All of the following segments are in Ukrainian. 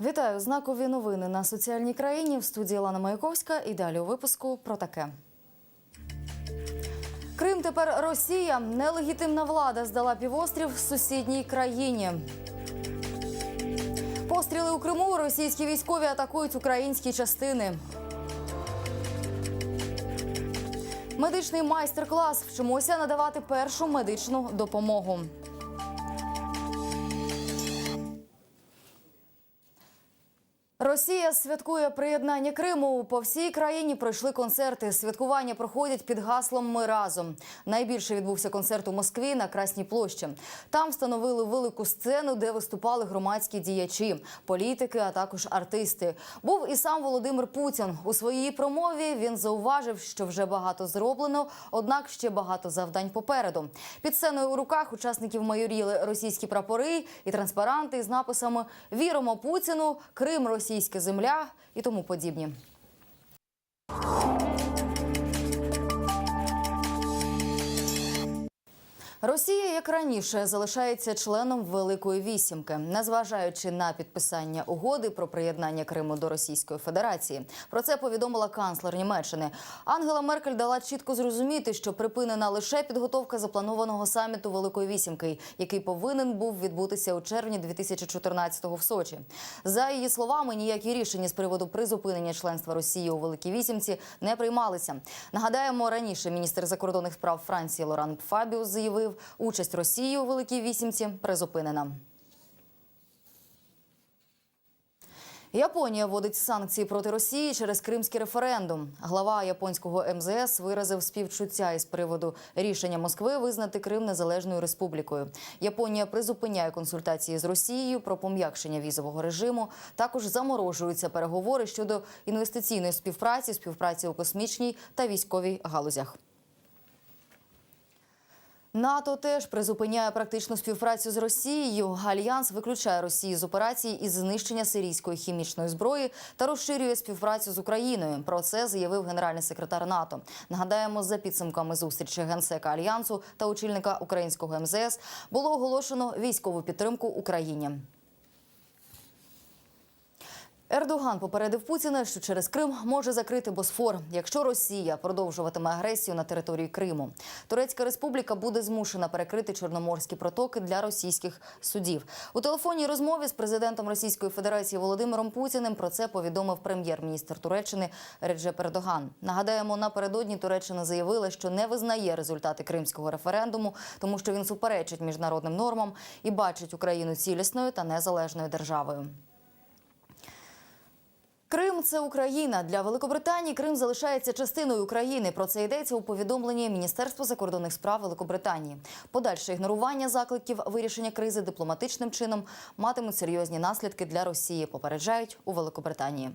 Вітаю знакові новини на соціальній країні в студії Лана Маяковська. І далі у випуску про таке. Крим тепер Росія. Нелегітимна влада здала півострів сусідній країні. Постріли у Криму. Російські військові атакують українські частини. Медичний майстер-клас. Вчимося надавати першу медичну допомогу. Росія святкує приєднання Криму. По всій країні пройшли концерти. Святкування проходять під гаслом Ми разом. Найбільше відбувся концерт у Москві на Красній площі. Там встановили велику сцену, де виступали громадські діячі, політики, а також артисти. Був і сам Володимир Путін. У своїй промові він зауважив, що вже багато зроблено, однак ще багато завдань попереду. Під сценою у руках учасників майоріли російські прапори і транспаранти з написами Віримо Путіну, Крим, російська земля і тому подібні. Росія, як раніше, залишається членом Великої вісімки, незважаючи на підписання угоди про приєднання Криму до Російської Федерації. Про це повідомила канцлер Німеччини. Ангела Меркель дала чітко зрозуміти, що припинена лише підготовка запланованого саміту Великої вісімки, який повинен був відбутися у червні 2014-го в Сочі. За її словами, ніякі рішення з приводу призупинення членства Росії у Великій вісімці не приймалися. Нагадаємо, раніше міністр закордонних справ Франції Лоран Фабіус заявив, участь Росії у Великій вісімці призупинена. Японія вводить санкції проти Росії через кримський референдум. Глава японського МЗС виразив співчуття із приводу рішення Москви визнати Крим незалежною республікою. Японія призупиняє консультації з Росією про пом'якшення візового режиму. Також заморожуються переговори щодо інвестиційної співпраці, співпраці у космічній та військовій галузях. НАТО теж призупиняє практичну співпрацю з Росією. Альянс виключає Росію з операції із знищення сирійської хімічної зброї та розширює співпрацю з Україною. Про це заявив генеральний секретар НАТО. Нагадаємо, за підсумками зустрічі генсека альянсу та очільника українського МЗС було оголошено військову підтримку Україні. Ердоган попередив Путіна, що через Крим може закрити Босфор, якщо Росія продовжуватиме агресію на території Криму. Турецька республіка буде змушена перекрити чорноморські протоки для російських судів. У телефонній розмові з президентом Російської Федерації Володимиром Путіним про це повідомив прем'єр-міністр Туреччини Реджеп Ердоган. Нагадаємо, напередодні Туреччина заявила, що не визнає результати кримського референдуму, тому що він суперечить міжнародним нормам і бачить Україну цілісною та незалежною державою. Крим це Україна для Великобританії. Крим залишається частиною України. Про це йдеться у повідомленні Міністерства закордонних справ Великобританії. Подальше ігнорування закликів вирішення кризи дипломатичним чином матимуть серйозні наслідки для Росії. Попереджають у Великобританії.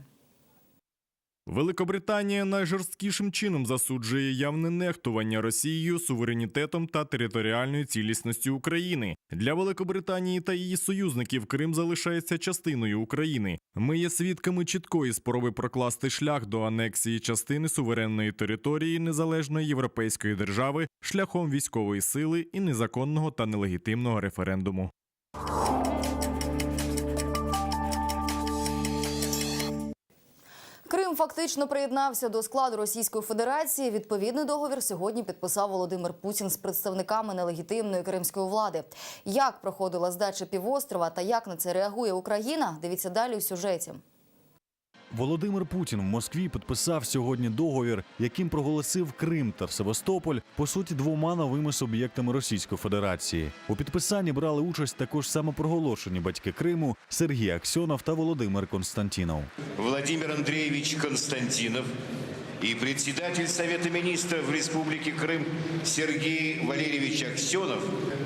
Великобританія найжорсткішим чином засуджує явне нехтування Росією суверенітетом та територіальною цілісністю України. Для Великобританії та її союзників Крим залишається частиною України. Ми є свідками чіткої спроби прокласти шлях до анексії частини суверенної території незалежної європейської держави шляхом військової сили і незаконного та нелегітимного референдуму. Крим фактично приєднався до складу Російської Федерації. Відповідний договір сьогодні підписав Володимир Путін з представниками нелегітимної кримської влади. Як проходила здача півострова та як на це реагує Україна? Дивіться далі у сюжеті. Володимир Путін в Москві підписав сьогодні договір, яким проголосив Крим та Севастополь по суті двома новими суб'єктами Російської Федерації. У підписанні брали участь також самопроголошені батьки Криму Сергій Аксьонов та Володимир Константінов. Владимир Андреевич Константинов и председатель Совета министров Республики Крым Сергей Валерьевич Аксенов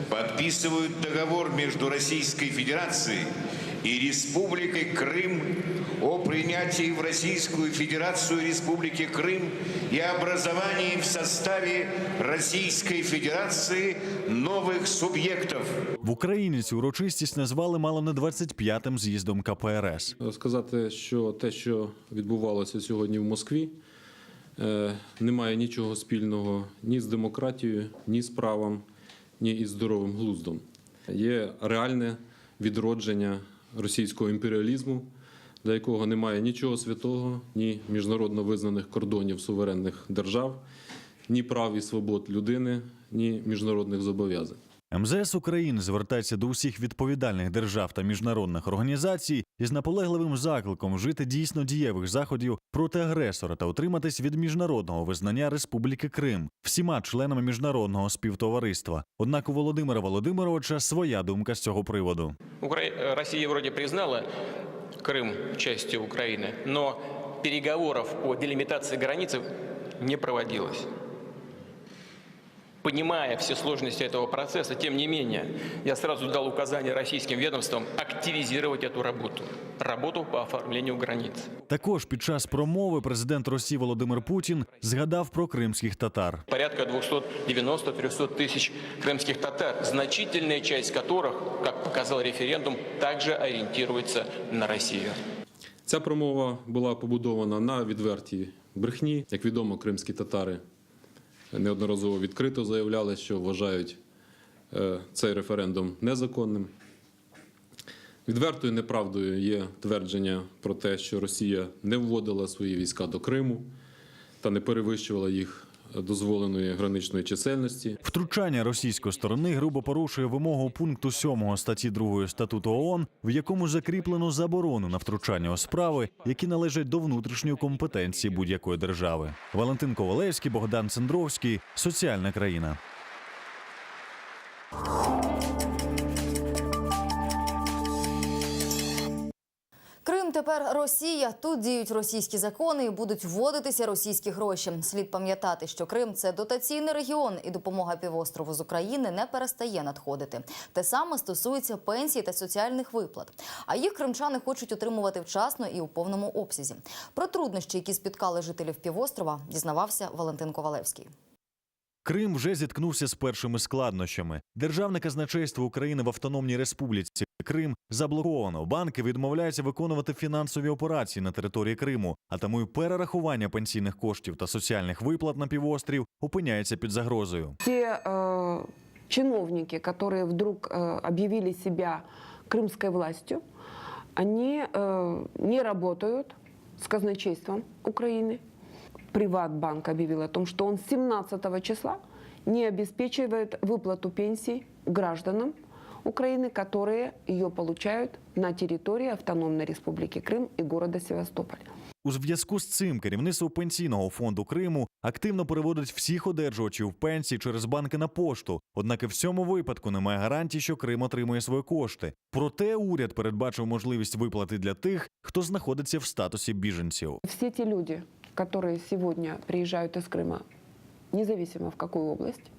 подписывают договор между Российской Федерацией и Республикой Крым о принятии в Российскую Федерацию Республики Крым и образовании в составе Российской Федерации новых субъектов. В Україні цю урочистість назвали мало не 25-м з'їздом КПРС. Сказати, що те, що відбувалося сьогодні в Москві, е, не має нічого спільного ні з демократією, ні з правом, ні із здоровим глуздом. Є реальне відродження російського імперіалізму для якого немає нічого святого, ні міжнародно визнаних кордонів суверенних держав, ні прав і свобод людини, ні міжнародних зобов'язань. МЗС України звертається до усіх відповідальних держав та міжнародних організацій із наполегливим закликом вжити дійсно дієвих заходів проти агресора та утриматись від міжнародного визнання Республіки Крим всіма членами міжнародного співтовариства. Однак у Володимира Володимировича своя думка з цього приводу. Укра- Россия вроде признала Крым частью Украины, но переговоров по делимитации границы не проводилось. Понимая все сложности этого процесса, тем не менее, я сразу дал указание российским ведомствам активизировать эту работу, работу по оформлению границ. Також під час промови президент Росії Володимир Путін згадав про кримських татар. Порядка 290-300 тысяч крымских татар, значительная часть которых, как показал референдум, также ориентируется на Россию. Ця промова була побудована на відвертій брехні. Як відомо, кримські татари неодноразово відкрито заявляли, що вважають е, цей референдум незаконним. Відвертою неправдою є твердження про те, що Росія не вводила свої війська до Криму та не перевищувала їх дозволеної граничної чисельності. Втручання російської сторони грубо порушує вимогу пункту 7 статті 2 статуту ООН, в якому закріплено заборону на втручання у справи, які належать до внутрішньої компетенції будь-якої держави. Валентин Ковалевський, Богдан Цендровський, соціальна країна. Тепер Росія. Тут діють російські закони і будуть вводитися російські гроші. Слід пам'ятати, що Крим це дотаційний регіон, і допомога півострову з України не перестає надходити. Те саме стосується пенсій та соціальних виплат. А їх кримчани хочуть отримувати вчасно і у повному обсязі. Про труднощі, які спіткали жителів півострова, дізнавався Валентин Ковалевський. Крим вже зіткнувся з першими складнощами. Державне казначейство України в Автономній Республіці Крим заблоковано. Банки відмовляються виконувати фінансові операції на території Криму, а тому й перерахування пенсійних коштів та соціальних виплат на півострів опиняється під загрозою. те э, чиновники, которые вдруг э, объявили себя крымской властью, они э, не работают с казначейством Украины. Приватбанк объявил о том, что он с 17 числа не обеспечивает выплату пенсий гражданам Украины, которые ее получают на территории Автономной Республики Крым и города Севастополь. У зв'язку з цим керівництво пенсійного фонду Криму активно переводить всіх одержувачів пенсій через банки на пошту. Однак і в цьому випадку немає гарантій, що Крим отримує свої кошти. Проте уряд передбачив можливість виплати для тих, хто знаходиться в статусі біженців. Все те люди, которые сегодня приезжают из Крыма, независимо в какую область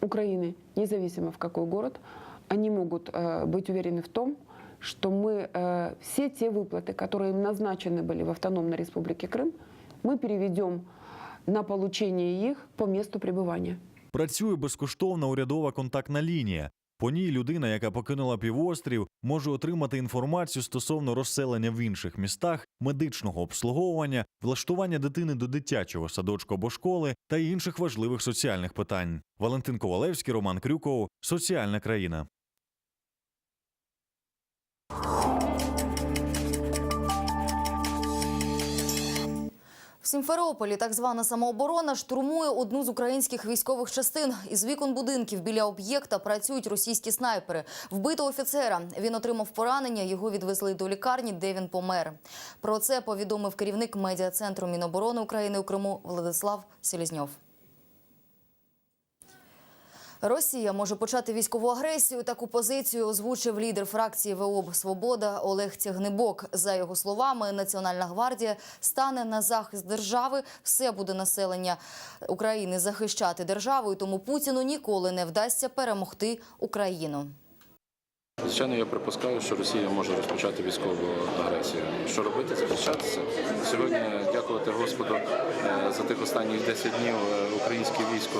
Украины, независимо в какой город, они могут э, быть уверены в том, что мы э, все те выплаты, которые им назначены были в Автономной Республике Крым, мы переведем на получение их по месту пребывания. Працює безкоштовна урядова контактна лінія. По ній людина, яка покинула півострів, може отримати інформацію стосовно розселення в інших містах, медичного обслуговування, влаштування дитини до дитячого садочку або школи та інших важливих соціальних питань. Валентин Ковалевський, Роман Крюков, Соціальна країна. В Сімферополі так звана самооборона штурмує одну з українських військових частин. Із вікон будинків біля об'єкта працюють російські снайпери. Вбито офіцера. Він отримав поранення. Його відвезли до лікарні, де він помер. Про це повідомив керівник медіа-центру Міноборони України у Криму Владислав Селізньов. Росія може почати військову агресію. Таку позицію озвучив лідер фракції ВОБ Свобода Олег Тягнебок. За його словами, Національна гвардія стане на захист держави. Все буде населення України захищати державу, тому Путіну ніколи не вдасться перемогти Україну. Звичайно, я припускаю, що Росія може розпочати військову агресію. Що робити? Захищатися. Сьогодні, дякувати Господу, е, за тих останніх 10 днів е, українське військо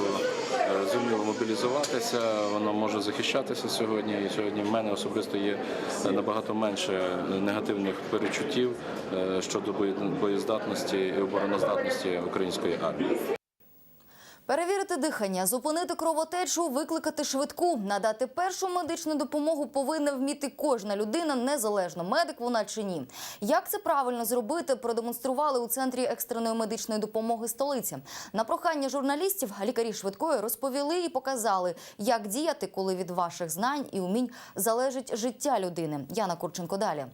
е, зуміло мобілізуватися, воно може захищатися сьогодні. І сьогодні в мене особисто є набагато менше негативних перечуттів щодо боєздатності і обороноздатності української армії. Перевірити дихання, зупинити кровотечу, викликати швидку, надати першу медичну допомогу повинна вміти кожна людина, незалежно медик вона чи ні. Як це правильно зробити, продемонстрували у центрі екстреної медичної допомоги столиці. На прохання журналістів лікарі швидкої розповіли і показали, як діяти, коли від ваших знань і умінь залежить життя людини. Яна Курченко далі.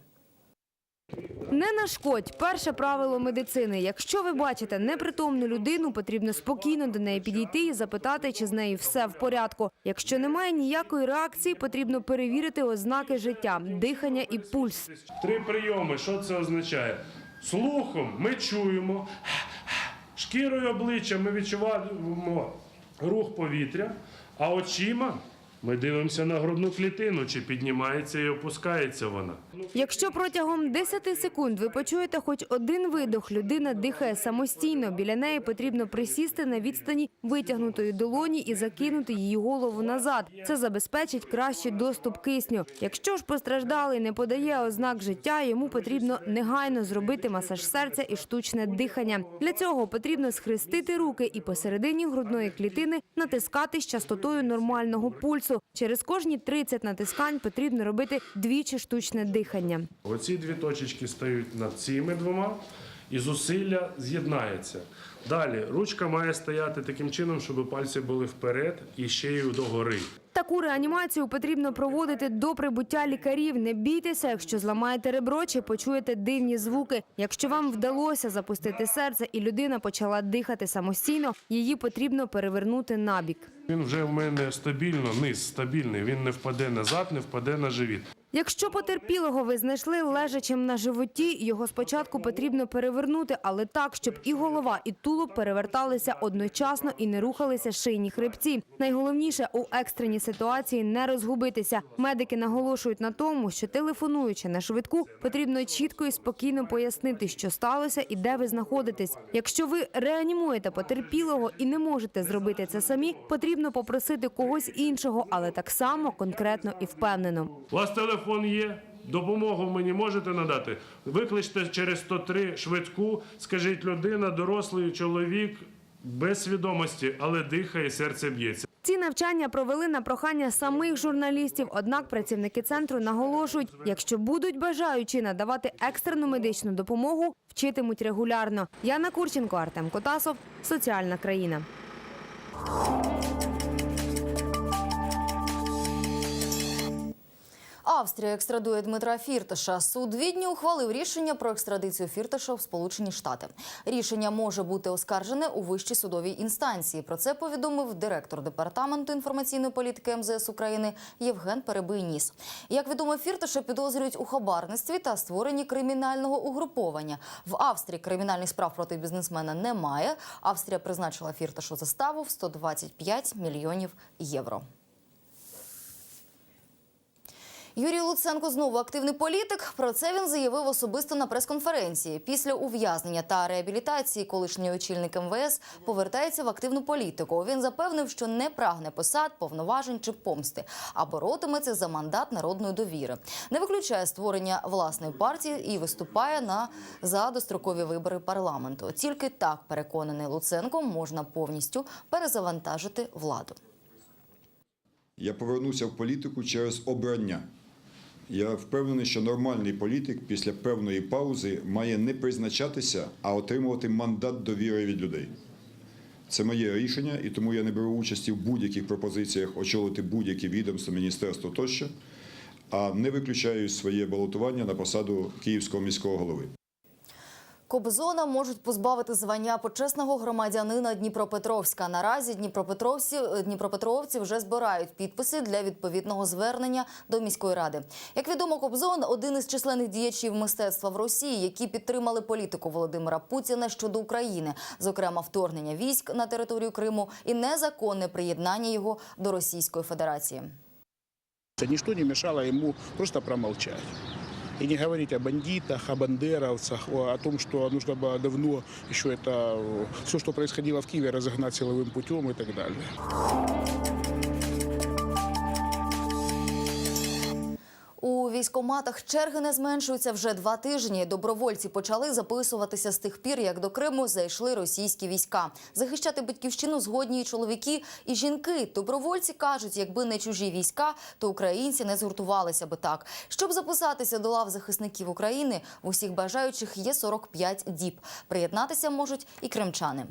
Не нашкодь. Перше правило медицини. Якщо ви бачите непритомну людину, потрібно спокійно до неї підійти і запитати, чи з нею все в порядку. Якщо немає ніякої реакції, потрібно перевірити ознаки життя, дихання і пульс. Три прийоми. Що це означає? Слухом ми чуємо, шкірою обличчя ми відчуваємо рух повітря, а очима ми дивимося на грудну клітину, чи піднімається і опускається вона. Якщо протягом 10 секунд ви почуєте хоч один видох, людина дихає самостійно. Біля неї потрібно присісти на відстані витягнутої долоні і закинути її голову назад. Це забезпечить кращий доступ кисню. Якщо ж постраждалий не подає ознак життя, йому потрібно негайно зробити масаж серця і штучне дихання. Для цього потрібно схрестити руки і посередині грудної клітини натискати з частотою нормального пульсу. Через кожні 30 натискань потрібно робити двічі штучне дихання. Оці дві точечки стають над цими двома, і зусилля з'єднається. Далі ручка має стояти таким чином, щоб пальці були вперед і шею догори. Таку реанімацію потрібно проводити до прибуття лікарів. Не бійтеся, якщо зламаєте ребро чи почуєте дивні звуки. Якщо вам вдалося запустити серце і людина почала дихати самостійно, її потрібно перевернути набік. Він вже в мене стабільно, низ стабільний. Він не впаде назад, не впаде на живіт. Якщо потерпілого ви знайшли лежачим на животі, його спочатку потрібно перевернути, але так, щоб і голова, і тулуб переверталися одночасно і не рухалися шийні хребці. Найголовніше у екстреній ситуації не розгубитися. Медики наголошують на тому, що телефонуючи на швидку, потрібно чітко і спокійно пояснити, що сталося і де ви знаходитесь. Якщо ви реанімуєте потерпілого і не можете зробити це самі, потрібно попросити когось іншого, але так само конкретно і впевнено. Телефон є? Допомогу мені можете надати? Викличте через 103 швидку, скажіть, людина, дорослий чоловік без свідомості, але дихає, серце б'ється. Ці навчання провели на прохання самих журналістів. Однак працівники центру наголошують, якщо будуть бажаючі надавати екстрену медичну допомогу, вчитимуть регулярно. Яна Курченко, Артем Котасов, соціальна країна. Австрія екстрадує Дмитра Фірташа. Суд Відні ухвалив рішення про екстрадицію Фірташа в Сполучені Штати. Рішення може бути оскаржене у вищій судовій інстанції. Про це повідомив директор департаменту інформаційної політики МЗС України Євген Перебийніс. Як відомо, Фірташа підозрюють у хабарництві та створенні кримінального угруповання. В Австрії кримінальних справ проти бізнесмена немає. Австрія призначила Фірташу заставу в 125 мільйонів євро. Юрій Луценко знову активний політик. Про це він заявив особисто на прес-конференції. Після ув'язнення та реабілітації колишній очільник МВС повертається в активну політику. Він запевнив, що не прагне посад, повноважень чи помсти, а боротиметься за мандат народної довіри. Не виключає створення власної партії і виступає на за дострокові вибори парламенту. Тільки так переконаний Луценко можна повністю перезавантажити владу. Я повернуся в політику через обрання. Я впевнений, що нормальний політик після певної паузи має не призначатися, а отримувати мандат довіри від людей. Це моє рішення, і тому я не беру участі в будь-яких пропозиціях очолити будь-які відомства, міністерство тощо, а не виключаю своє балотування на посаду київського міського голови. Кобзона можуть позбавити звання почесного громадянина Дніпропетровська. Наразі Дніпропетровці, Дніпропетровці вже збирають підписи для відповідного звернення до міської ради. Як відомо, Кобзон один із численних діячів мистецтва в Росії, які підтримали політику Володимира Путіна щодо України, зокрема вторгнення військ на територію Криму і незаконне приєднання його до Російської Федерації. Ничто не мешало ему просто промолчать И не говорить о бандитах, о бандеровцах, о, о том, что нужно было давно еще это все, что происходило в Киеве, разогнать силовым путем и так далее. Військоматах черги не зменшуються вже два тижні. Добровольці почали записуватися з тих пір, як до Криму зайшли російські війська. Захищати батьківщину згодні і чоловіки, і жінки. Добровольці кажуть, якби не чужі війська, то українці не згуртувалися би так. Щоб записатися до лав захисників України, в усіх бажаючих є 45 діб. Приєднатися можуть і кримчани.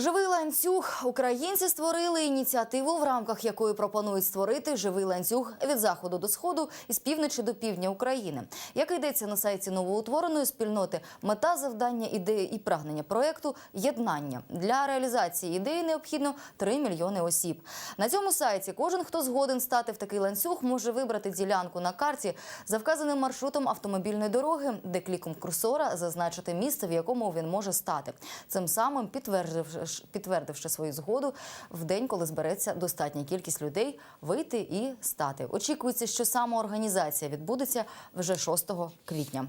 Живий ланцюг. Українці створили ініціативу, в рамках якої пропонують створити живий ланцюг від заходу до сходу і з півночі до півдня України. Як йдеться на сайті новоутвореної спільноти, мета завдання ідеї і прагнення проекту єднання. Для реалізації ідеї необхідно 3 мільйони осіб. На цьому сайті кожен, хто згоден стати в такий ланцюг, може вибрати ділянку на карті за вказаним маршрутом автомобільної дороги, де кліком курсора зазначити місце, в якому він може стати. Цим самим підтвердивши, підтвердивши свою згоду в день, коли збереться достатня кількість людей, вийти і стати. Очікується, що самоорганізація відбудеться вже 6 квітня.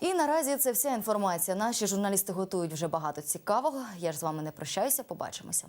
І наразі це вся інформація. Наші журналісти готують вже багато цікавого. Я ж з вами не прощаюся. Побачимося.